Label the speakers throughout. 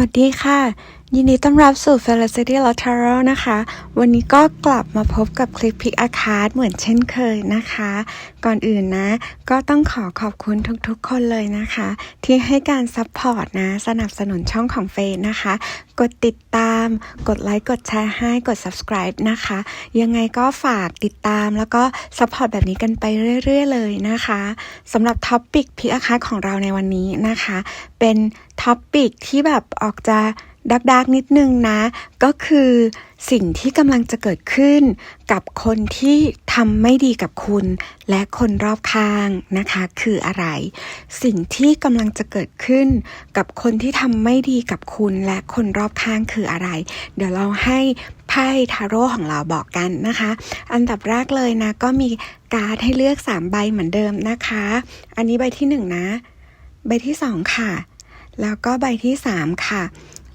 Speaker 1: วัสดีค่ะ ยินดีต้อนรับสู่ Felicity Lateral นะคะ วันนี้ก็กลับมาพบกับคลิปพิกอาคาร์ดเหมือนเช่นเคยนะคะ ก่อนอื่นนะ ก็ต้องขอขอบคุณทุกๆคนเลยนะคะ ที่ให้การซัพพอร์ตนะ สนับสนุนช่องของเฟยนะคะ กดติดตาม กดไลค์ กดแชร์ให้ กด subscribe นะคะ ยังไงก็ฝากติดตามแล้วก็ซัพพอร์ตแบบนี้กันไปเรื่อยๆเลยนะคะสำหรับท็อปปิกพิกอาคาร์ดของเราในวันนี้นะคะ เป็น ท็อปปิกที่แบบออกจะดักดักๆนิดนึงนะ ก็คือสิ่งที่กำลังจะเกิดขึ้นกับคนที่ทำไม่ดีกับคุณ และคนรอบข้างนะคะ คืออะไร สิ่งที่กำลังจะเกิดขึ้น กับคนที่ทำไม่ดีกับคุณ และคนรอบข้างคืออะไร เดี๋ยวเราให้ไพ่ทาโร่ของเราบอกกันนะคะ อันดับแรกเลยนะ ก็มีการ์ดให้เลือก3ใบเหมือนเดิมนะคะ อันนี้ใบที่1นะ ใบที่2ค่ะ แล้วก็ใบที่ 3 ค่ะ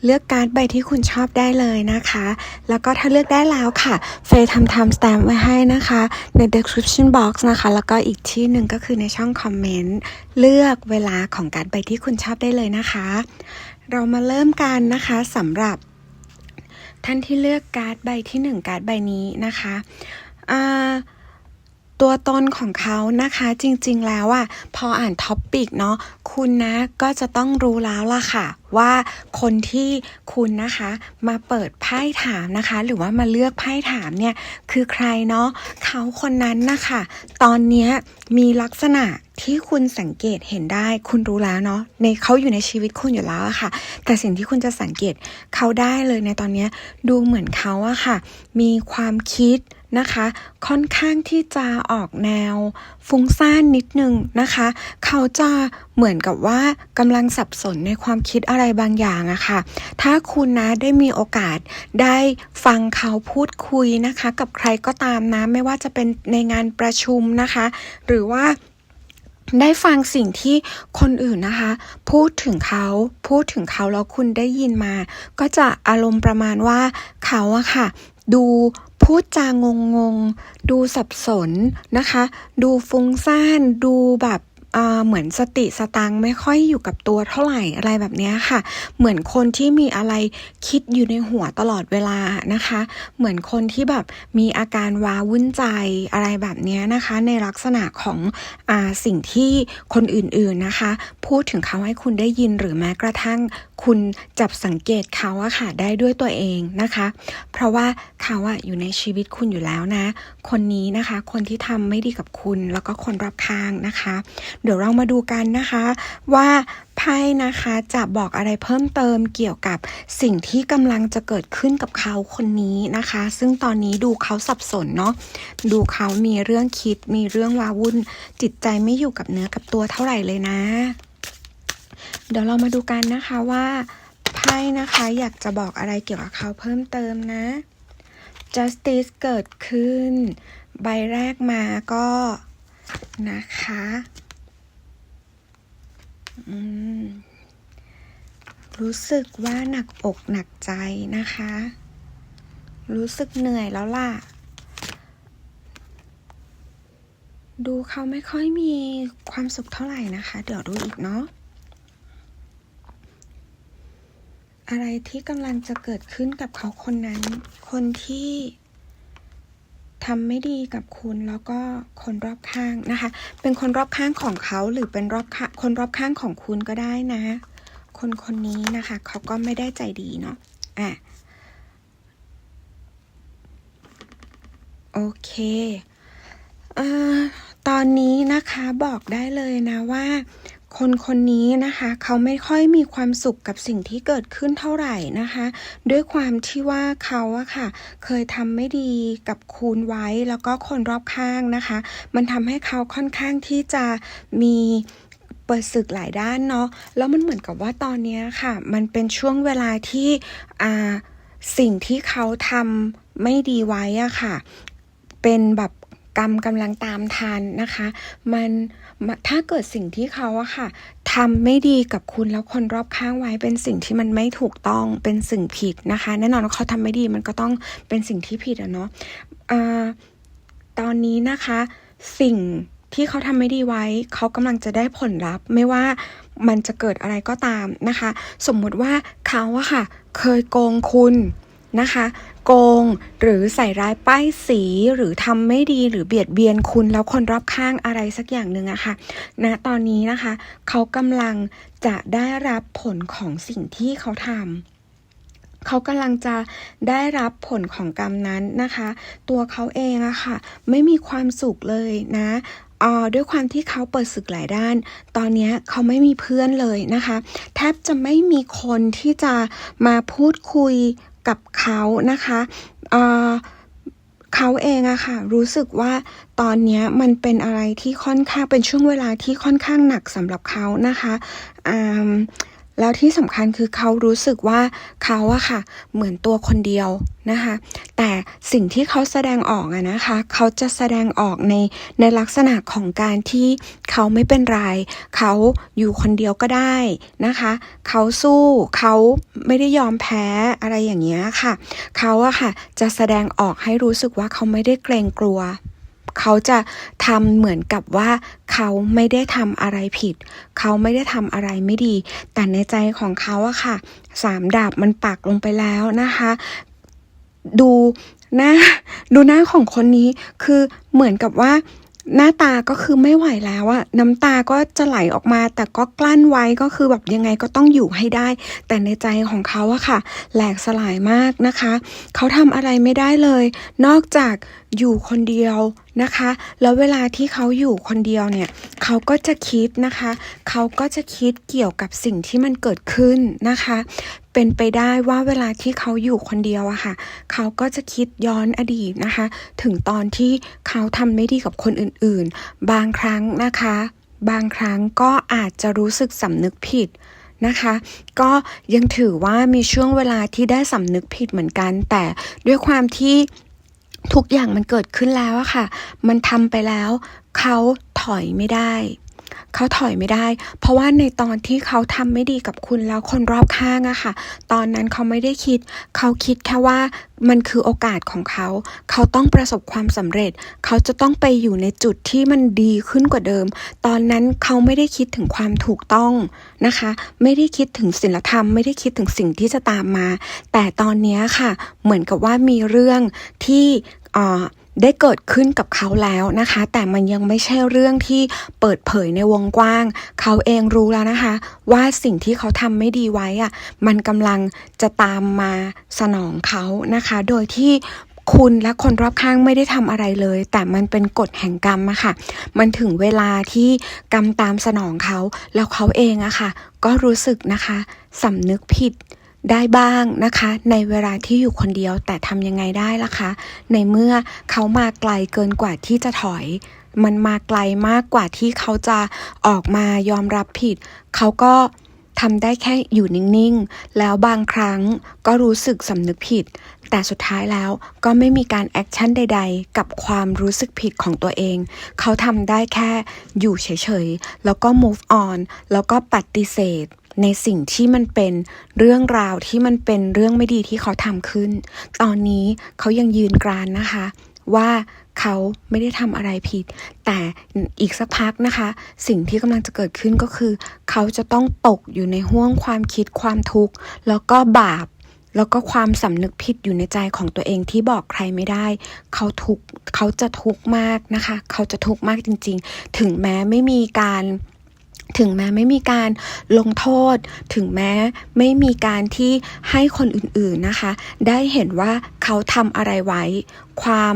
Speaker 1: เลือกการ์ดใบที่คุณชอบได้เลยนะคะ แล้วก็ถ้าเลือกได้แล้วค่ะ เฟยทำ time stamp ไว้ให้นะคะ ใน description box นะคะ แล้วก็อีกที่หนึ่งก็คือในช่องคอมเมนต์ เลือกเวลาของการ์ดใบที่คุณชอบได้เลยนะคะ เรามาเริ่มกันนะคะสำหรับ ท่านที่เลือกการ์ดใบที่หนึ่งการ์ดใบนี้นะคะอ่า ตัวตนของเขานะคะจริงๆแล้วอะพออ่านท็อปปิกเนาะคุณนะก็จะต้องรู้แล้วล่ะค่ะ ว่าคนที่คุณนะคะมาเปิดไพ่ถามนะคะ หรือว่ามาเลือกไพ่ถามเนี่ยคือใครเนาะเขาคนนั้นนะคะตอนนี้มีลักษณะที่คุณสังเกตเห็นได้ คุณรู้แล้วเนาะในเขาอยู่ในชีวิตคุณอยู่แล้วอะค่ะ แต่สิ่งที่คุณจะสังเกตเขาได้เลยในตอนนี้ดูเหมือนเขาอะค่ะ มีความคิด นะคะ ค่อนข้างที่จะออกแนวฟุ้งซ่านนิดนึงนะคะ เขาจะเหมือนกับว่ากำลังสับสนในความคิดอะไรบางอย่างอะค่ะ ถ้าคุณนะได้มีโอกาสได้ฟังเขาพูดคุยนะคะ กับใครก็ตามนะ ไม่ว่าจะเป็นในงานประชุมนะคะ หรือว่าได้ฟังสิ่งที่คนอื่นนะคะ พูดถึงเขาพูดถึงเขาแล้วคุณได้ยินมา ก็จะอารมณ์ประมาณว่าเขาอะค่ะ ดู พูดจางงงดูสับสนนะคะ ดูฟุ้งซ่าน ดูแบบ เหมือนสติสตังไม่ค่อยอยู่กับตัวเท่าไหร่อะไรแบบนี้ค่ะ เหมือนคนที่มีอะไรคิดอยู่ในหัวตลอดเวลานะคะ เหมือนคนที่แบบมีอาการว้าวุ่นใจอะไรแบบนี้นะคะ ในลักษณะของอสิ่งที่คนอื่นๆนะคะ พูดถึงเขาให้คุณได้ยินหรือแม้กระทั่งคุณจับสังเกตเขาอะค่ะได้ด้วยตัวเองนะคะ เพราะว่าเขาอะอยู่ในชีวิตคุณอยู่แล้วนะ คนนี้นะคะ คนที่ทำไม่ดีกับคุณแล้วก็คนรอบข้างนะคะเดี๋ยวเรามาดูกันนะคะว่าไพ่นะคะจะบอกอะไรเพิ่มเติมเกี่ยวกับสิ่งที่กำลังจะเกิดขึ้นกับเขาคนนี้นะคะ ซึ่งตอนนี้ดูเขาสับสนเนาะดูเขามีเรื่องคิดมีเรื่องวาวุ่น จิตใจไม่อยู่กับเนื้อกับตัวเท่าไหร่เลยนะ เดี๋ยวเรามาดูกันนะคะว่าไพ่นะคะอยากจะบอกอะไรเกี่ยวกับเขาเพิ่มเติมนะ justice เกิดขึ้น ใบแรกมาก็นะคะ รู้สึกว่าหนักอกหนักใจนะคะ รู้สึกเหนื่อยแล้วล่ะ ดูเขาไม่ค่อยมีความสุขเท่าไหร่นะคะ เดี๋ยวดูอีกเนาะ อะไรที่กำลังจะเกิดขึ้นกับเขาคนนั้น คนที่ ทำไม่ดีกับคุณแล้วก็คนรอบข้างนะคะ เป็นคนรอบข้างของเขาหรือเป็นรอบคนรอบข้างของคุณก็ได้นะ คนคนนี้นะคะเขาก็ไม่ได้ใจดีเนาะอะโอเคเอ่อตอนนี้นะคะบอกได้เลยนะว่า คนคนนี้นะคะเขาไม่ค่อยมีความสุขกับสิ่งที่เกิดขึ้นเท่าไหร่นะคะ ด้วยความที่ว่าเขาอะค่ะ เคยทำไม่ดีกับคุณไว้แล้วก็คนรอบข้างนะคะ มันทำให้เขาค่อนข้างที่จะมีเปิดศึกหลายด้านเนาะ แล้วมันเหมือนกับว่าตอนนี้ค่ะ มันเป็นช่วงเวลาที่สิ่งที่เขาทำไม่ดีไว้อะค่ะ เป็นแบบ กรรมกำลังตามทันนะคะ มันถ้าเกิดสิ่งที่เขาอะค่ะทำไม่ดีกับคุณแล้วคนรอบข้างไว้เป็นสิ่งที่มันไม่ถูกต้องเป็นสิ่งผิดนะคะ แน่นอนว่าเขาทำไม่ดีมันก็ต้องเป็นสิ่งที่ผิดอะเนาะอ่าตอนนี้นะคะสิ่งที่เขาทำไม่ดีไว้ เขากำลังจะได้ผลลัพธ์ ไม่ว่ามันจะเกิดอะไรก็ตามนะคะ สมมุติว่าเขาอะค่ะ เคยโกงคุณนะคะ โกง หรือใส่ร้ายป้ายสีหรือทำไม่ดีหรือเบียดเบียนคุณแล้วคนรอบข้างอะไรสักอย่างหนึ่งอะค่ะณตอนนี้นะคะ เขากำลังจะได้รับผลของสิ่งที่เขาทำเขากำลังจะได้รับผลของกรรมนั้นนะคะ ตัวเขาเองอะค่ะ ไม่มีความสุขเลยนะออด้วยความที่เขาเปิดศึกหลายด้าน ตอนนี้เขาไม่มีเพื่อนเลยนะคะ แทบจะไม่มีคนที่จะมาพูดคุย กับเขานะคะเเขาเองอะค่ะ รู้สึกว่าตอนนี้มันเป็นอะไรที่ค่อนข้างเป็นช่วงเวลาที่ค่อนข้างหนักสำหรับเขานะคะอืม แล้วที่สำคัญคือเขารู้สึกว่าเขาอะค่ะ เหมือนตัวคนเดียวนะคะ แต่สิ่งที่เขาแสดงออกอะนะคะ เขาจะแสดงออกในในลักษณะของการที่เขาไม่เป็นไร เขาอยู่คนเดียวก็ได้นะคะ เขาสู้เขาไม่ได้ยอมแพ้อะไรอย่างเงี้ยค่ะ เขาอะค่ะจะแสดงออกให้รู้สึกว่าเขาไม่ได้เกรงกลัว เขาจะทำเหมือนกับว่าเขาไม่ได้ทำอะไรผิด เขาไม่ได้ทำอะไรไม่ดี แต่ในใจของเขาอะค่ะสามดาบมันปักลงไปแล้วนะคะ ดูหน้าดูหน้าของคนนี้คือเหมือนกับว่า หน้าตาก็คือไม่ไหวแล้วอะน้ำตาก็จะไหลออกมา แต่ก็กลั้นไว้ก็คือแบบยังไงก็ต้องอยู่ให้ได้ แต่ในใจของเขาอะค่ะ แหลกสลายมากนะคะ เขาทำอะไรไม่ได้เลย นอกจากอยู่คนเดียวนะคะ แล้วเวลาที่เขาอยู่คนเดียวเนี่ย เขาก็จะคิดนะคะ เขาก็จะคิดเกี่ยวกับสิ่งที่มันเกิดขึ้นนะคะ เป็นไปได้ว่าเวลาที่เขาอยู่คนเดียวอะค่ะ เขาก็จะคิดย้อนอดีตนะคะ ถึงตอนที่เขาทำไม่ดีกับคนอื่นๆ บางครั้งนะคะ บางครั้งก็อาจจะรู้สึกสำนึกผิดนะคะ ก็ยังถือว่ามีช่วงเวลาที่ได้สำนึกผิดเหมือนกัน แต่ด้วยความที่ทุกอย่างมันเกิดขึ้นแล้วอะค่ะ มันทำไปแล้ว เขาถอยไม่ได้ เขาถอยไม่ได้ เพราะว่าในตอนที่เขาทำไม่ดีกับคุณแล้วคนรอบข้างอะค่ะ ตอนนั้นเขาไม่ได้คิด เขาคิดแค่ว่ามันคือโอกาสของเขา เขาต้องประสบความสำเร็จ เขาจะต้องไปอยู่ในจุดที่มันดีขึ้นกว่าเดิม ตอนนั้นเขาไม่ได้คิดถึงความถูกต้องนะคะ ไม่ได้คิดถึงศีลธรรม ไม่ได้คิดถึงสิ่งที่จะตามมา แต่ตอนนี้ค่ะ เหมือนกับว่ามีเรื่องที่อ่อ ได้เกิดขึ้นกับเขาแล้วนะคะ แต่มันยังไม่ใช่เรื่องที่เปิดเผยในวงกว้าง เขาเองรู้แล้วนะคะ ว่าสิ่งที่เขาทำไม่ดีไว้อะมันกำลังจะตามมาสนองเขานะคะ โดยที่คุณและคนรอบข้างไม่ได้ทำอะไรเลย แต่มันเป็นกฎแห่งกรรมอะค่ะ มันถึงเวลาที่กรรมตามสนองเขา แล้วเขาเองอะค่ะ ก็รู้สึกนะคะสำนึกผิด ได้บ้างนะคะ ในเวลาที่อยู่คนเดียวแต่ทำยังไงได้ล่ะคะ ในเมื่อเขามาไกลเกินกว่าที่จะถอย มันมาไกลมากกว่าที่เขาจะออกมายอมรับผิด เขาก็ทำได้แค่อยู่นิ่งๆ แล้วบางครั้งก็รู้สึกสำนึกผิด แต่สุดท้ายแล้วก็ไม่มีการแอคชั่นใดๆ กับความรู้สึกผิดของตัวเอง เขาทำได้แค่อยู่เฉยๆ แล้วก็ move on แล้วก็ปฏิเสธ ในสิ่งที่มันเป็นเรื่องราวที่มันเป็นเรื่องไม่ดีที่เขาทำขึ้น ตอนนี้เขายังยืนกรานนะคะ ว่าเขาไม่ได้ทำอะไรผิด แต่อีกสักพักนะคะ สิ่งที่กำลังจะเกิดขึ้นก็คือ เขาจะต้องตกอยู่ในห่วงความคิดความทุกข์ แล้วก็บาป แล้วก็ความสำนึกผิดอยู่ในใจของตัวเองที่บอกใครไม่ได้ เขาทุกเขาจะทุกข์มากนะคะ เขาจะทุกข์มากจริง ๆ ถึงแม้ไม่มีการ ถึงแม้ไม่มีการลงโทษ ถึงแม้ไม่มีการที่ให้คนอื่นๆนะคะ ได้เห็นว่าเขาทำอะไรไว้ ความ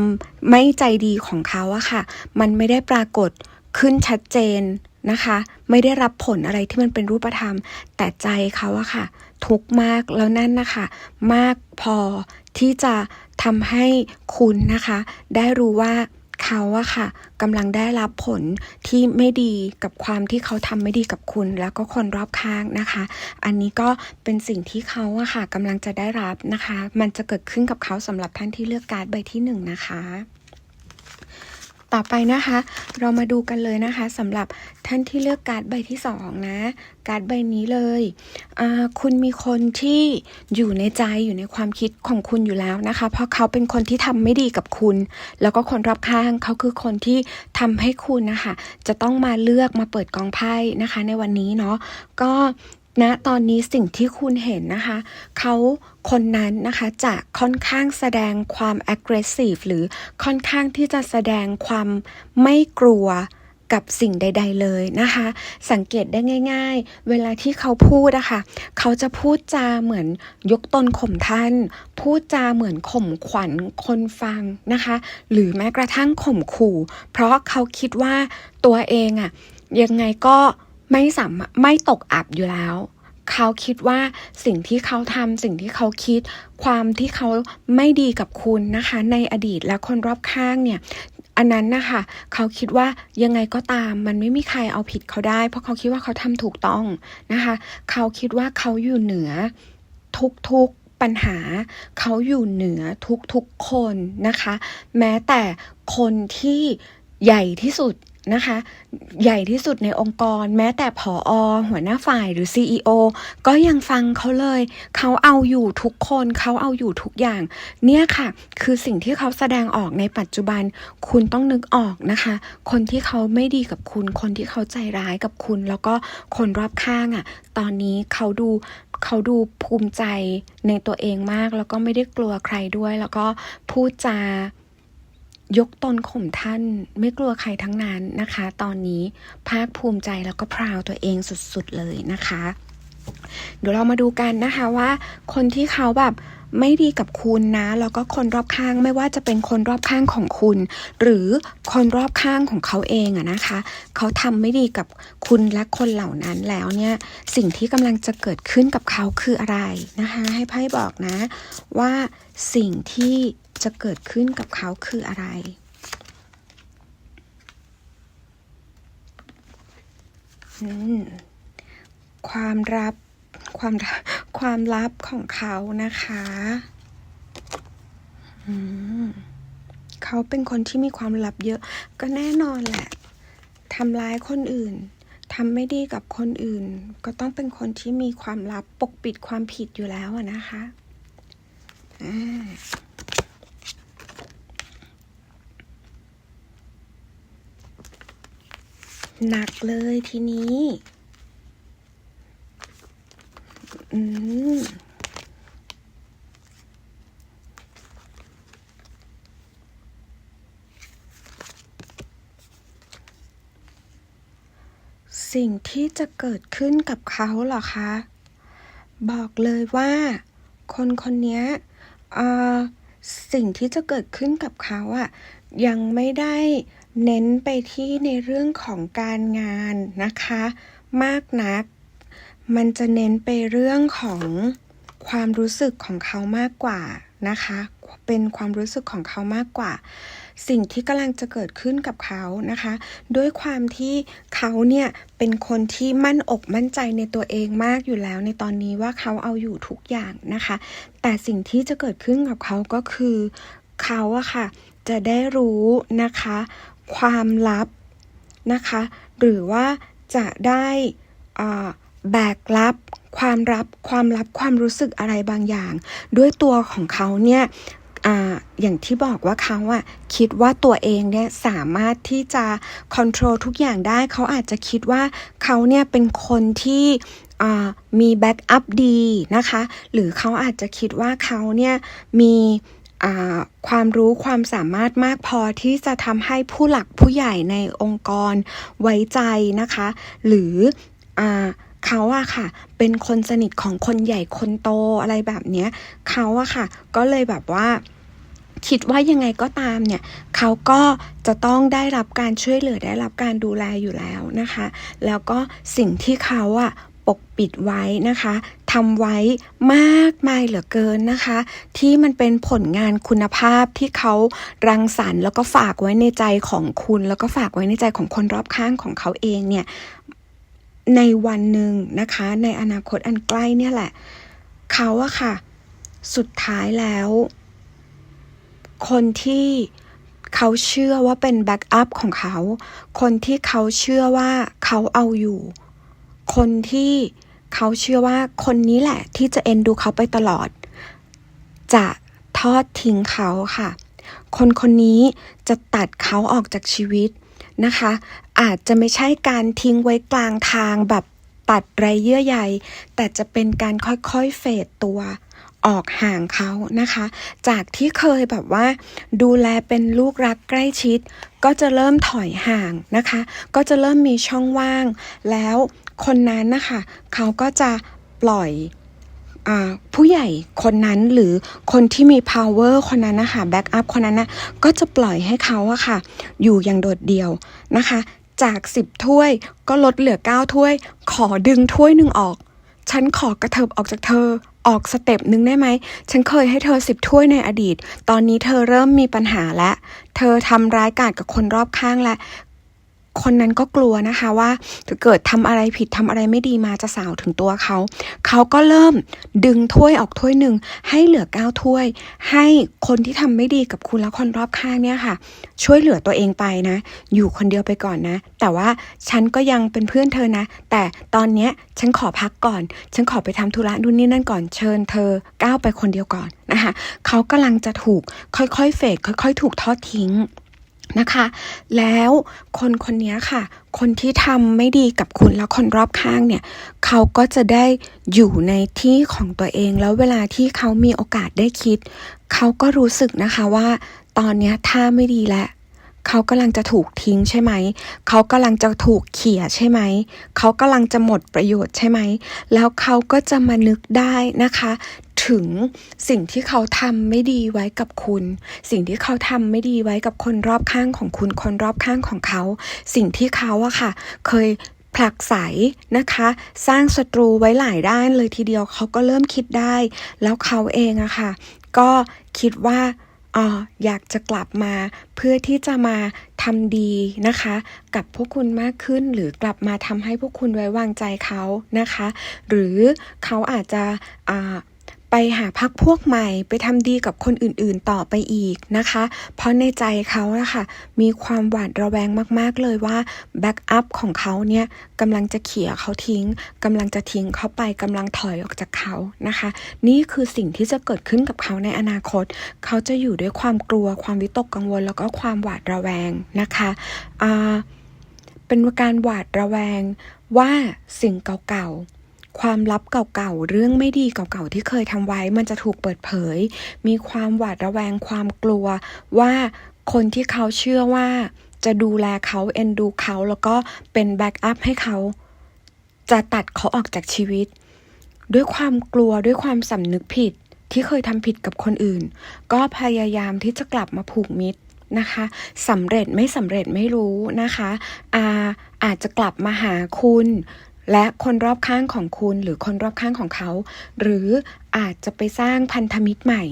Speaker 1: ไม่ใจดีของเขาอะค่ะ มันไม่ได้ปรากฏขึ้นชัดเจนนะคะ ไม่ได้รับผลอะไรที่มันเป็นรูปธรรม แต่ใจเขาอะค่ะ ทุกมากแล้วนั่นนะคะ มากพอที่จะทำให้คุณนะคะ ได้รู้ว่า เขาอะค่ะกำลังได้รับผลที่ไม่ดีกับความที่เขาทำไม่ดีกับคุณ แล้วก็คนรอบข้างนะคะ อันนี้ก็เป็นสิ่งที่เขาอะค่ะกำลังจะได้รับนะคะ มันจะเกิดขึ้นกับเขาสำหรับท่านที่เลือกการ์ดใบที่หนึ่งนะคะ ต่อไปนะคะ เรามาดูกันเลยนะคะสำหรับท่านที่เลือกการ์ดใบที่สองนะ การ์ดใบนี้เลยคุณมีคนที่อยู่ในใจอยู่ในความคิดของคุณอยู่แล้วนะคะ เพราะเขาเป็นคนที่ทำไม่ดีกับคุณ แล้วก็คนรอบข้างเขาคือคนที่ทำให้คุณนะคะ จะต้องมาเลือกมาเปิดกองไพ่นะคะ ในวันนี้เนาะก็ ณตอนนี้สิ่งที่คุณเห็นนะคะเขาคนนั้นนะคะจะค่อนข้างแสดงความ aggressive หรือค่อนข้างที่จะแสดงความไม่กลัวกับสิ่งใด ๆ เลยนะคะ สังเกตได้ง่าย ๆ เวลาที่เขาพูดอะคะเขาจะพูดจาเหมือนยกตนข่มท่าน พูดจาเหมือนข่มขวัญคนฟังนะคะ หรือแม้กระทั่งข่มขู่ เพราะเขาคิดว่าตัวเองอะยังไงก็ ไม่สามารถไม่ตกอับอยู่แล้ว เขาคิดว่าสิ่งที่เขาทำสิ่งที่เขาคิด ความที่เขาไม่ดีกับคุณนะคะ ในอดีตและคนรอบข้างเนี่ยอันนั้นนะคะเขาคิดว่ายังไงก็ตามมันไม่มีใครเอาผิดเขาได้ เพราะเขาคิดว่าเขาทำถูกต้องนะคะ เขาคิดว่าเขาอยู่เหนือทุกๆปัญหา เขาอยู่เหนือทุกๆคนนะคะ แม้แต่คนที่ใหญ่ที่สุด นะคะ ใหญ่ที่สุดในองค์กร แม้แต่ผออหัวหน้าฝ่ายหรือ CEO ก็ยังฟังเขาเลย เขาเอาอยู่ทุกคนเขาเอาอยู่ทุกอย่าง เนี่ยค่ะ คือสิ่งที่เขาแสดงออกในปัจจุบัน คุณต้องนึกออกนะคะ คนที่เขาไม่ดีกับคุณ คนที่เขาใจร้ายกับคุณ แล้วก็คนรอบข้างอะ่ะ ตอนนี้เขาดูเขาดูภูมิใจในตัวเองมาก แล้วก็ไม่ได้กลัวใครด้วย แล้วก็พูดจา ยกตนข่มท่านไม่กลัวใครทั้งนั้นนะคะ ตอนนี้ภาคภูมิใจแล้วก็พราวตัวเองสุดๆเลยนะคะ เดี๋ยวเรามาดูกันนะคะว่า คนที่เขาแบบไม่ดีกับคุณนะแล้วก็คนรอบข้างไม่ว่าจะเป็นคนรอบข้างของคุณ หรือคนรอบข้างของเขาเองอะนะคะ เขาทำไม่ดีกับคุณและคนเหล่านั้นแล้วเนี่ยสิ่งที่กำลังจะเกิดขึ้นกับเขาคืออะไรนะคะ ให้ไพ่บอกนะว่าสิ่งที่ จะเกิดขึ้นกับเขาคืออะไร ความลับความลับความลับของเขานะคะเขาเป็นคนที่มีความลับเยอะ ก็แน่นอนแหละทำร้ายคนอื่นทำไม่ดีกับคนอื่น ก็ต้องเป็นคนที่มีความลับปกปิดความผิดอยู่แล้วนะคะอ่า หนักเลยทีนี้ อืมสิ่งที่จะเกิดขึ้นกับเขาเหรอคะ บอกเลยว่า คนคนนี้สิ่งที่จะเกิดขึ้นกับเขาอะยังไม่ได้ เน้นไปที่ในเรื่องของการงานนะคะ มากนัก มันจะเน้นไปเรื่องของความรู้สึกของเขามากกว่านะคะ เป็นความรู้สึกของเขามากกว่า สิ่งที่กำลังจะเกิดขึ้นกับเขานะคะ ด้วยความที่เขาเนี่ยเป็นคนที่มั่นอกมั่นใจในตัวเองมากอยู่แล้ว ในตอนนี้ว่าเขาเอาอยู่ทุกอย่างนะคะ แต่สิ่งที่จะเกิดขึ้นกับเขาก็คือเขาอะค่ะ จะได้รู้นะคะ ความลับนะคะ หรือว่าจะได้แบกรับความลับความลับความรู้สึกอะไรบางอย่าง ด้วยตัวของเขาเนี่ยออย่างที่บอกว่าเขาอะคิดว่าตัวเองเนี่ยสามารถที่จะค o n t r o l ทุกอย่างได้ เขาอาจจะคิดว่าเขาเนี่ยเป็นคนที่มีแบ็กอัพดีนะคะ หรือเขาอาจจะคิดว่าเขาเนี่ยมี ความรู้ความสามารถมากพอที่จะทำให้ผู้หลักผู้ใหญ่ในองค์กรไว้ใจนะคะ หรืออเขาอะค่ะ เป็นคนสนิทของคนใหญ่คนโตอะไรแบบเนี้ยเขาอะค่ะ ก็เลยแบบว่าคิดว่ายังไงก็ตามเนี่ยเขาก็จะต้องได้รับการช่วยเหลือได้รับการดูแลอยู่แล้วนะคะ แล้วก็สิ่งที่เขาอะปกปิดไว้นะคะ ทำไว้มากมายเหลือเกินนะคะ ที่มันเป็นผลงานคุณภาพที่เขารังสรรค์แล้วก็ฝากไว้ในใจของคุณ แล้วก็ฝากไว้ในใจของคนรอบข้างของเขาเองเนี่ยในวันหนึ่งนะคะ ในอนาคตอันใกล้เนี่ยแหละ เขาอะค่ะ สุดท้ายแล้ว คนที่เขาเชื่อว่าเป็นแบ็กอัพของเขา คนที่เขาเชื่อว่าเขาเอาอยู่ คนที่ เขาเชื่อว่าคนนี้แหละที่จะเอ็นดูเขาไปตลอด จะทอดทิ้งเขาค่ะ คนคนนี้จะตัดเขาออกจากชีวิตนะคะ อาจจะไม่ใช่การทิ้งไว้กลางทางแบบตัดไรเยื่อใยแต่จะเป็นการค่อยๆเฟดตัวออกห่างเขานะคะ จากที่เคยแบบว่า ดูแลเป็นลูกรักใกล้ชิด ก็จะเริ่มถอยห่างนะคะ ก็จะเริ่มมีช่องว่าง แล้ว คนนั้นนะคะเขาก็จะปล่อยอผู้ใหญ่คนนั้นหรือคนที่มี power คนนั้นนะคะ back up คนนั้นนะก็จะปล่อยให้เขาอะค่ะ อยู่อย่างโดดเดี่ยวนะคะ จาก 10 ถ้วยก็ลดเหลือ 9 ถ้วย ขอดึงถ้วยหนึ่งออก ฉันขอกระเถิบออกจากเธอออกสเต็ปหนึ่งได้ไหม ฉันเคยให้เธอสิบถ้วยในอดีต ตอนนี้เธอเริ่มมีปัญหาแล้วเธอทำร้ายกาจกับคนรอบข้างแล้ว คนนั้นก็กลัวนะคะว่าถ้าเกิดทำอะไรผิดทำอะไรไม่ดีมาจะสาวถึงตัวเขา เขาก็เริ่มดึงถ้วยออกถ้วยหนึ่งให้เหลือเก้าถ้วย ให้คนที่ทำไม่ดีกับคุณและคนรอบข้างเนี่ยค่ะ ช่วยเหลือตัวเองไปนะ อยู่คนเดียวไปก่อนนะ แต่ว่าฉันก็ยังเป็นเพื่อนเธอนะ แต่ตอนเนี้ยฉันขอพักก่อน ฉันขอไปทำธุระนู่นนี่นั่นก่อนเชิญเธอก้าวไปคนเดียวก่อนนะคะเขากำลังจะถูกค่อยๆเฟดค่อย ๆ ถูกทอดทิ้ง นะคะ แล้วคนคนนี้ค่ะ คนที่ทำไม่ดีกับคุณแล้วคนรอบข้างเนี่ย เขาก็จะได้อยู่ในที่ของตัวเอง แล้วเวลาที่เขามีโอกาสได้คิด เขาก็รู้สึกนะคะว่า ตอนนี้ท่าไม่ดีแล้ว เขากำลังจะถูกทิ้งใช่ไหม เขากำลังจะถูกเขี่ยใช่ไหม เขากำลังจะหมดประโยชน์ใช่ไหม แล้วเขาก็จะมานึกได้นะคะ ถึงสิ่งที่เขาทำไม่ดีไว้กับคุณ สิ่งที่เขาทำไม่ดีไว้กับคนรอบข้างของคุณ คนรอบข้างของเขา สิ่งที่เขาอะค่ะ เคยผลักไสนะคะ สร้างศัตรูไว้หลายด้านเลยทีเดียวเขาก็เริ่มคิดได้ แล้วเขาเองอะค่ะ ก็คิดว่า อออยากจะกลับมาเพื่อที่จะมาทำดีนะคะ กับพวกคุณมากขึ้น หรือกลับมาทำให้พวกคุณไว้วางใจเขานะคะ หรือเขาอาจจะอ่า ไปหาพักพวกใหม่ไปทำดีกับคนอื่นๆต่อไปอีกนะคะ เพราะในใจเขาอะค่ะมีความหวาดระแวงมากๆเลยว่าแบ็กอัพของเขาเนี่ยกำลังจะเขี่ยเขาทิ้งกำลังจะทิ้งเขาไปกำลังถอยออกจากเขานะคะ นี่คือสิ่งที่จะเกิดขึ้นกับเขาในอนาคต เขาจะอยู่ด้วยความกลัวความวิตกกังวล แล้วก็ความหวาดระแวงนะคะอ่าเป็นการหวาดระแวงว่าสิ่งเก่าๆ ความลับเก่าๆ เรื่องไม่ดีเก่าๆ ที่เคยทำไว้ มันจะถูกเปิดเผย มีความหวาดระแวงความกลัวว่าคนที่เขาเชื่อว่าจะดูแลเขาเอ็นดูเขา แล้วก็เป็นแบ็กอัพให้เขาจะตัดเขาออกจากชีวิต ด้วยความกลัวด้วยความสำนึกผิดที่เคยทำผิดกับคนอื่น ก็พยายามที่จะกลับมาผูกมิตรนะคะสำเร็จไม่สำเร็จไม่รู้นะคะอาอาจจะกลับมาหาคุณ และคนรอบข้างของคุณหรือคนรอบข้างของเขา หรืออาจจะไปสร้างพันธมิตรใหม่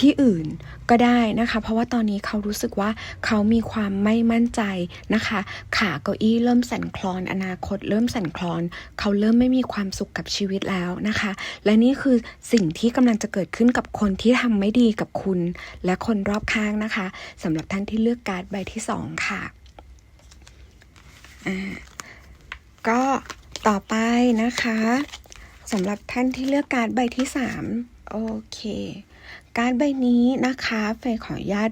Speaker 1: ที่อื่นก็ได้นะคะ เพราะว่าตอนนี้เขารู้สึกว่าเขามีความไม่มั่นใจนะคะ ขาเก้าอี้เริ่มสั่นคลอน อนาคตเริ่มสั่นคลอน เขาเริ่มไม่มีความสุขกับชีวิตแล้วนะคะ และนี่คือสิ่งที่กำลังจะเกิดขึ้นกับคนที่ทำไม่ดีกับคุณ และคนรอบข้างนะคะสำหรับท่านที่เลือกการ์ดใบที่สองค่ะอ่าก็ ต่อไปนะคะสำหรับท่านที่เลือกการ์ดใบที่สามโอเค การ์ดใบนี้นะคะเฟยขออนุญาต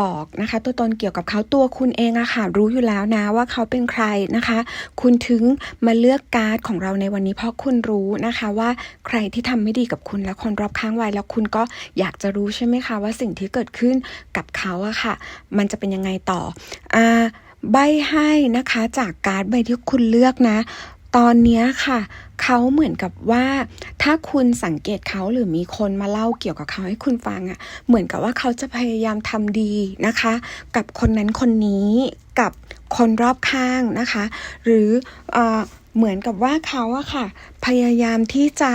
Speaker 1: บอกนะคะ ตัวตนเกี่ยวกับเขาตัวคุณเองอะค่ะ รู้อยู่แล้วนะว่าเขาเป็นใครนะคะ คุณถึงมาเลือกการ์ดของเราในวันนี้เพราะคุณรู้นะคะว่าใครที่ทำไม่ดีกับคุณและคนรอบข้างไว้แล้วคุณก็อยากจะรู้ใช่ไหมคะว่าสิ่งที่เกิดขึ้นกับเขาอะค่ะ มันจะเป็นยังไงต่ออ่าใบให้นะคะจากการ์ดใบที่คุณเลือกนะ ตอนนี้ค่ะ เขาเหมือนกับว่า ถ้าคุณสังเกตเขาหรือมีคนมาเล่าเกี่ยวกับเขาให้คุณฟังอะ่ะ เหมือนกับว่าเขาจะพยายามทำดีนะคะ กับคนนั้นคนนี้กับคนรอบข้างนะคะ หรือเออเหมือนกับว่าเขาอะค่ะ พยายามที่จะ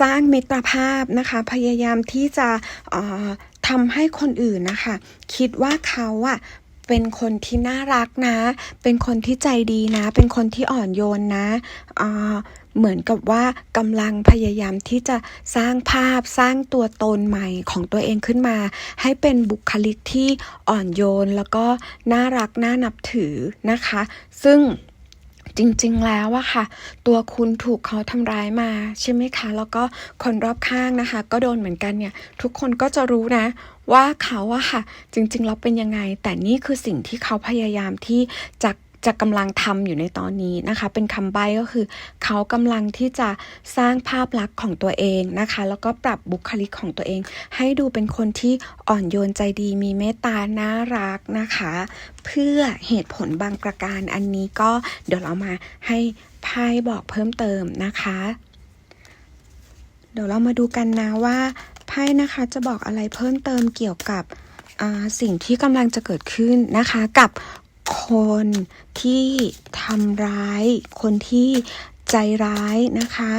Speaker 1: สร้างมิตรภาพนะคะ พยายามที่จะเอ่อทำให้คนอื่นนะคะ คิดว่าเขาอะ เป็นคนที่น่ารักนะ เป็นคนที่ใจดีนะ เป็นคนที่อ่อนโยนนะอ่าเหมือนกับว่ากำลังพยายามที่จะสร้างภาพสร้างตัวตนใหม่ของตัวเองขึ้นมา ให้เป็นบุคลิกที่อ่อนโยนแล้วก็น่ารักน่านับถือนะคะ ซึ่ง จริงๆแล้วอะค่ะ ตัวคุณถูกเขาทำร้ายมาใช่ไหมคะ แล้วก็คนรอบข้างนะคะ ก็โดนเหมือนกันเนี่ย ทุกคนก็จะรู้นะว่าเขาอะค่ะ จริงๆแล้วเป็นยังไง แต่นี่คือสิ่งที่เขาพยายามที่จะ จะกำลังทำอยู่ในตอนนี้นะคะ เป็นคำใบ้ก็คือ เขากำลังที่จะสร้างภาพลักษณ์ของตัวเองนะคะ แล้วก็ปรับบุคลิกของตัวเอง ให้ดูเป็นคนที่อ่อนโยนใจดี มีเมตตาน่ารักนะคะ เพื่อเหตุผลบางประการอันนี้ก็เดี๋ยวเรามาให้ไพ่บอกเพิ่มเติมนะคะ เดี๋ยวเรามาดูกันนะว่าไพ่นะคะจะบอกอะไรเพิ่มเติมเกี่ยวกับสิ่งที่กำลังจะเกิดขึ้นนะคะกับ คนที่ทำร้าย คนที่ใจร้ายนะคะ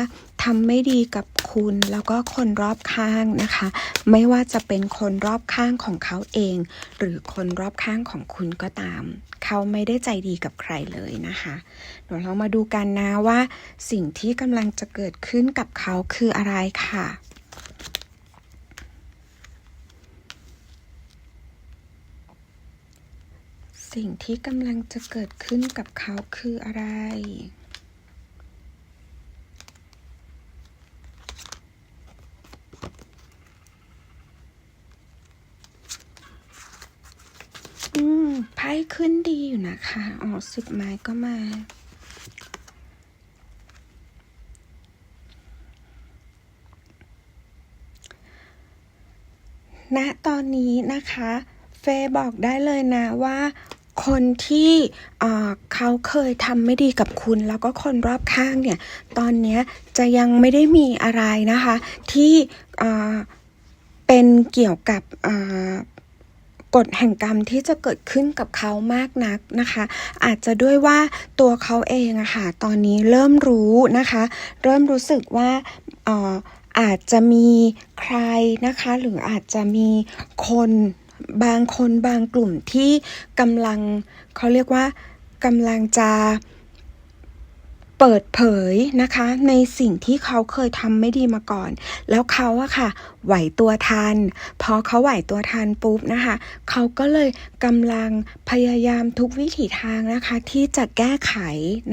Speaker 1: ทำไม่ดีกับคุณแล้วก็คนรอบข้างนะคะ ไม่ว่าจะเป็นคนรอบข้างของเขาเอง หรือคนรอบข้างของคุณก็ตาม เขาไม่ได้ใจดีกับใครเลยนะคะเดี๋ยวเรามาดูกันนะว่า สิ่งที่กำลังจะเกิดขึ้นกับเขาคืออะไรค่ะ สิ่งที่กำลังจะเกิดขึ้นกับเขาคืออะไร อืม ไพ่ขึ้นดีอยู่นะคะ อ๋อสิบไม้ก็มาณตอนนี้นะคะ เฟย์บอกได้เลยนะว่า คนที่เขาเคยทำไม่ดีกับคุณ แล้วก็คนรอบข้างเนี่ย ตอนนี้จะยังไม่ได้มีอะไรนะคะ ที่เป็นเกี่ยวกับกฎแห่งกรรมที่จะเกิดขึ้นกับเขามากนักนะคะ อาจจะด้วยว่าตัวเขาเองอะค่ะตอนนี้เริ่มรู้นะคะ เริ่มรู้สึกว่าอาจจะมีใครนะคะ หรืออาจจะมีคน บางคนบางกลุ่มที่กำลังเขาเรียกว่ากำลังจะ เปิดเผยนะคะในสิ่งที่เขาเคยทำไม่ดีมาก่อน แล้วเขาอะค่ะ ไหวตัวทัน พอเขาไหวตัวทันปุ๊บนะคะ เขาก็เลยกำลังพยายามทุกวิถีทางนะคะ ที่จะแก้ไข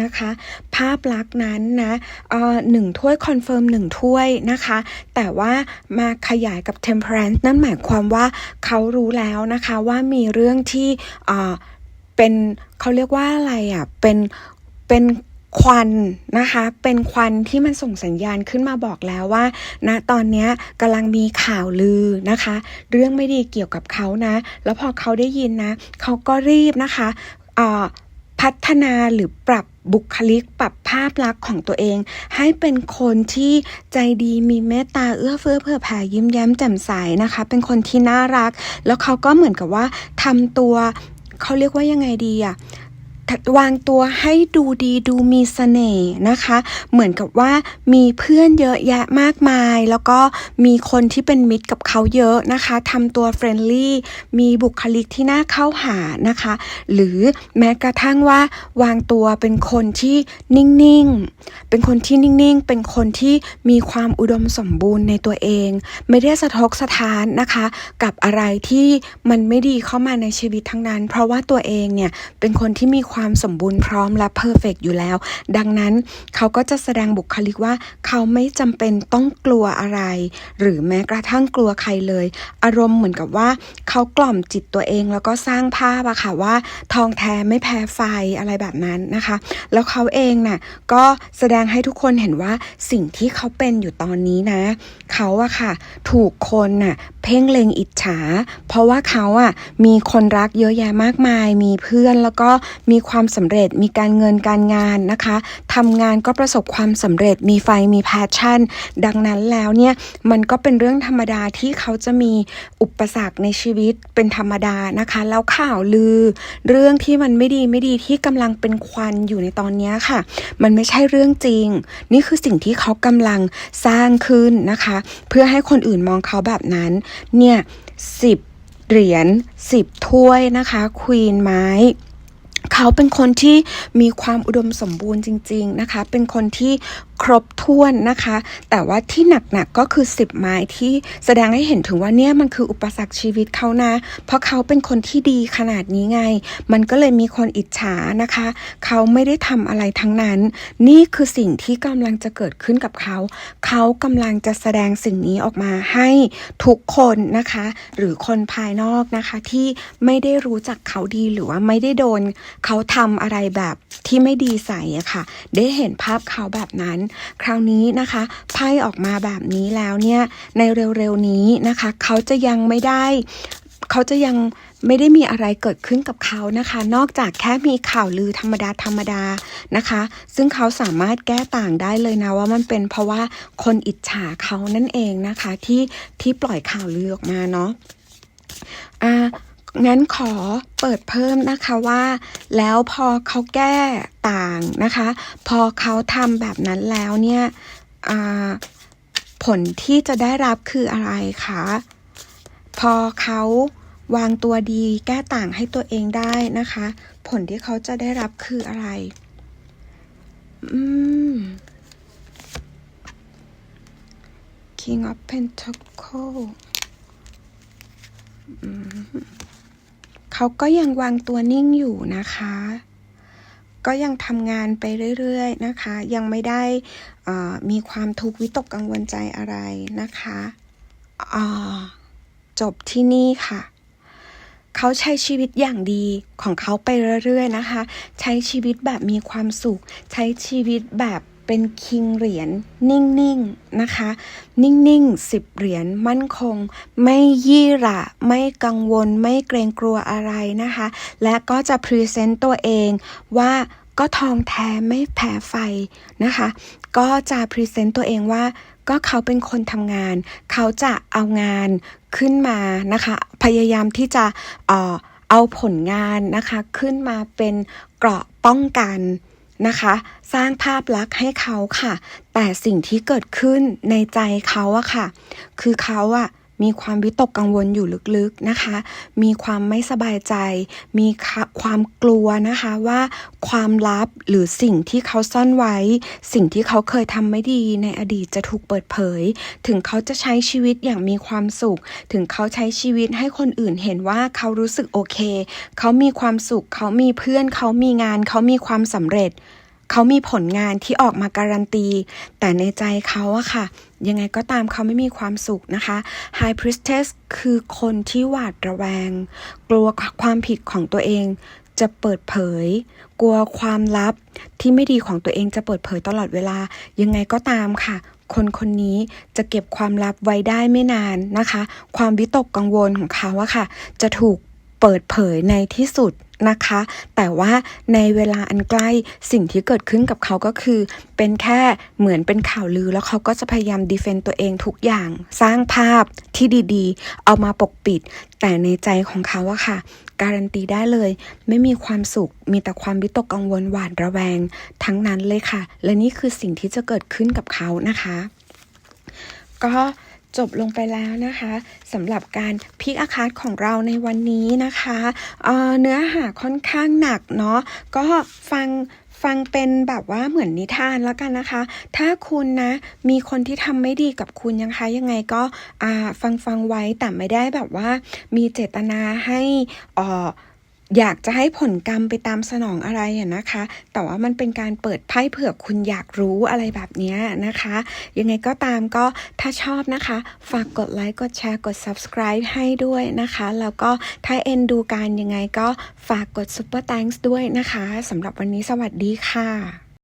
Speaker 1: นะคะ ภาพลักษณ์นั้นนะเอ่อหนึ่งถ้วยคอนเฟิร์มหนึ่งถ้วยนะคะ แต่ว่ามาขยายกับ temperance นั่นหมายความว่าเขารู้แล้วนะคะว่ามีเรื่องที่เอ่อเป็นเขาเรียกว่าอะไรอะเป็นเป็น ควันนะคะ เป็นควันที่มันส่งสัญญาณขึ้นมาบอกแล้วว่าณตอนนี้กำลังมีข่าวลือนะคะ เรื่องไม่ดีเกี่ยวกับเขานะ แล้วพอเขาได้ยินนะ เขาก็รีบนะคะพัฒนาหรือปรับบุคลิกปรับภาพลักษณ์ของตัวเอง ให้เป็นคนที่ใจดีมีเมตตาเอื้อเฟื้อเผื่อแผ่ยิ้มแย้มแจ่มใสนะคะ เป็นคนที่น่ารัก แล้วเขาก็เหมือนกับว่าทำตัวเขาเรียกว่ายังไงดีอะ วางตัวให้ดูดีดูมีเสน่ห์นะคะ เหมือนกับว่ามีเพื่อนเยอะแยะมากมาย แล้วก็มีคนที่เป็นมิตรกับเขาเยอะนะคะทำตัวเฟรนลี่มีบุคลิกที่น่าเข้าหานะคะ หรือแม้กระทั่งว่าวางตัวเป็นคนที่นิ่งๆ เป็นคนที่นิ่งๆ เป็นคนที่มีความอุดมสมบูรณ์ในตัวเอง ไม่ได้สะทกสะท้านนะคะ กับอะไรที่มันไม่ดีเข้ามาในชีวิตทั้งนั้น เพราะว่าตัวเองเนี่ยเป็นคนที่มีความสมบูรณ์พร้อมและเพอร์เฟกอยู่แล้ว ดังนั้นเขาก็จะแสดงบุคลิกว่า เขาไม่จำเป็นต้องกลัวอะไร หรือแม้กระทั่งกลัวใครเลย อารมณ์เหมือนกับว่า เขากล่อมจิตตัวเองแล้วก็สร้างภาพอะค่ะว่า ทองแท้ไม่แพ้ไฟอะไรแบบนั้นนะคะ แล้วเขาเองน่ะก็แสดงให้ทุกคนเห็นว่าสิ่งที่เขาเป็นอยู่ตอนนี้นะ เขาอะค่ะ ถูกคนน่ะเพ่งเล็งอิจฉา เพราะว่าเขาอะมีคนรักเยอะแยะมากมาย มีเพื่อนแล้วก็มีความสำเร็จมีการเงินการงานนะคะทำงานก็ประสบความสำเร็จมีไฟมีแพชชั่น ดังนั้นแล้วเนี่ยมันก็เป็นเรื่องธรรมดาที่เขาจะมีอุปสรรคในชีวิตเป็นธรรมดานะคะ แล้วข่าวลือ เรื่องที่มันไม่ดีไม่ดีที่กำลังเป็นควันอยู่ในตอนนี้ค่ะ มันไม่ใช่เรื่องจริง นี่คือสิ่งที่เขากำลังสร้างขึ้นนะคะ เพื่อให้คนอื่นมองเขาแบบนั้น เนี่ยสิบเหรียญสิบถ้วยนะคะควีนไม้ เขาเป็นคนที่มีความอุดมสมบูรณ์จริง ๆนะคะ เป็นคนที่ครบถ้วนนะคะ แต่ว่าที่หนักๆก็คือ10ไม้ที่แสดงให้เห็นถึงว่าเนี่ยมันคืออุปสรรคชีวิตเขานะ เพราะเขาเป็นคนที่ดีขนาดนี้ไง มันก็เลยมีคนอิจฉานะคะ เขาไม่ได้ทำอะไรทั้งนั้น นี่คือสิ่งที่กำลังจะเกิดขึ้นกับเขา เขากำลังจะแสดงสิ่งนี้ออกมาให้ทุกคนนะคะ หรือคนภายนอกนะคะที่ไม่ได้รู้จักเขาดีหรือว่าไม่ได้โดนเขาทำอะไรแบบที่ไม่ดีใส่อะค่ะ ได้เห็นภาพเขาแบบนั้น คราวนี้นะคะไพ่ออกมาแบบนี้แล้วเนี่ย ในเร็วๆนี้นะคะ เขาจะยังไม่ได้ เขาจะยังไม่ได้มีอะไรเกิดขึ้นกับเขานะคะ นอกจากแค่มีข่าวลือธรรมดาธรรมดานะคะ ซึ่งเขาสามารถแก้ต่างได้เลยนะว่ามันเป็นเพราะว่าคนอิจฉาเขานั่นเองนะคะ ที่ที่ปล่อยข่าวลือออกมาเนาะอ่า งั้นขอเปิดเพิ่มนะคะว่า แล้วพอเขาแก้ต่างนะคะ พอเขาทำแบบนั้นแล้วเนี่ยผลที่จะได้รับคืออะไรคะพอเขาวางตัวดีแก้ต่างให้ตัวเองได้นะคะ ผลที่เขาจะได้รับคืออะไร อืม King of Pentacle อืม เขาก็ยังวางตัวนิ่งอยู่นะคะ ก็ยังทำงานไปเรื่อยๆนะคะ ยังไม่ได้มีความทุกข์วิตกกังวลใจอะไรนะคะจบที่นี่ค่ะเขาใช้ชีวิตอย่างดีของเขาไปเรื่อยๆนะคะ ใช้ชีวิตแบบมีความสุข ใช้ชีวิตแบบ เป็นคิงเหรียญนิ่งๆนะคะ นิ่งๆสิบเหรียญมั่นคง ไม่ยี่ระ ไม่กังวล ไม่เกรงกลัวอะไรนะคะ และก็จะพรีเซนต์ตัวเองว่าก็ทองแท้ไม่แพ้ไฟนะคะ ก็จะพรีเซนต์ตัวเองว่าก็เขาเป็นคนทำงาน เขาจะเอางานขึ้นมานะคะ พยายามที่จะเออเอาผลงานนะคะ ขึ้นมาเป็นเกราะป้องกัน นะคะ สร้างภาพลักษณ์ให้เขาค่ะ แต่สิ่งที่เกิดขึ้นในใจเขาอะค่ะ คือเขาอะ มีความวิตกกังวลอยู่ลึกๆนะคะ มีความไม่สบายใจ มีความกลัวนะคะว่าความลับหรือสิ่งที่เขาซ่อนไว้ สิ่งที่เขาเคยทำไม่ดีในอดีตจะถูกเปิดเผย ถึงเขาจะใช้ชีวิตอย่างมีความสุข ถึงเขาใช้ชีวิตให้คนอื่นเห็นว่าเขารู้สึกโอเค เขามีความสุข เขามีเพื่อน เขามีงาน เขามีความสำเร็จ เขามีผลงานที่ออกมาการันตี แต่ในใจเขาอะค่ะ ยังไงก็ตามเขาไม่มีความสุขนะคะ High Priestess คือคนที่หวาดระแวง กลัวความผิดของตัวเอง จะเปิดเผย กลัวความลับที่ไม่ดีของตัวเองจะเปิดเผยตลอดเวลา ยังไงก็ตามค่ะคนคนนี้จะเก็บความลับไว้ได้ไม่นานนะคะ ความวิตกกังวลของเขาอะค่ะ จะถูกเปิดเผยในที่สุด นะคะ แต่ว่าในเวลาอันใกล้สิ่งที่เกิดขึ้นกับเขาก็คือ เป็นแค่เหมือนเป็นข่าวลือ แล้วเขาก็จะพยายามดีเฟนต์ตัวเองทุกอย่าง สร้างภาพที่ดีๆ เอามาปกปิด แต่ในใจของเขาอะค่ะ การันตีได้เลย ไม่มีความสุข มีแต่ความวิตกกังวลหวาดระแวง ทั้งนั้นเลยค่ะ และนี่คือสิ่งที่จะเกิดขึ้นกับเขานะคะ ก็ จบลงไปแล้วนะคะสำหรับการพิกอาคาดของเราในวันนี้นะคะเเนื้อหาค่อนข้างหนักเนาะก็ฟังฟังเป็นแบบว่าเหมือนนิทานแล้วกันนะคะ ถ้าคุณนะมีคนที่ทำไม่ดีกับคุณยังคะยังไงก็ฟังฟังไว้แต่ไม่ได้แบบว่ามีเจตนาให้อ่อ อยากจะให้ผลกรรมไปตามสนองอะไรอะนะคะ แต่ว่ามันเป็นการเปิดไพ่เผื่อคุณอยากรู้อะไรแบบนี้นะคะ ยังไงก็ตามก็ถ้าชอบนะคะ ฝากกดไลค์กดแชร์กด subscribe ให้ด้วยนะคะ แล้วก็ถ้าเอ็นดูการยังไงก็ฝากกด super thanks ด้วยนะคะสำหรับวันนี้สวัสดีค่ะ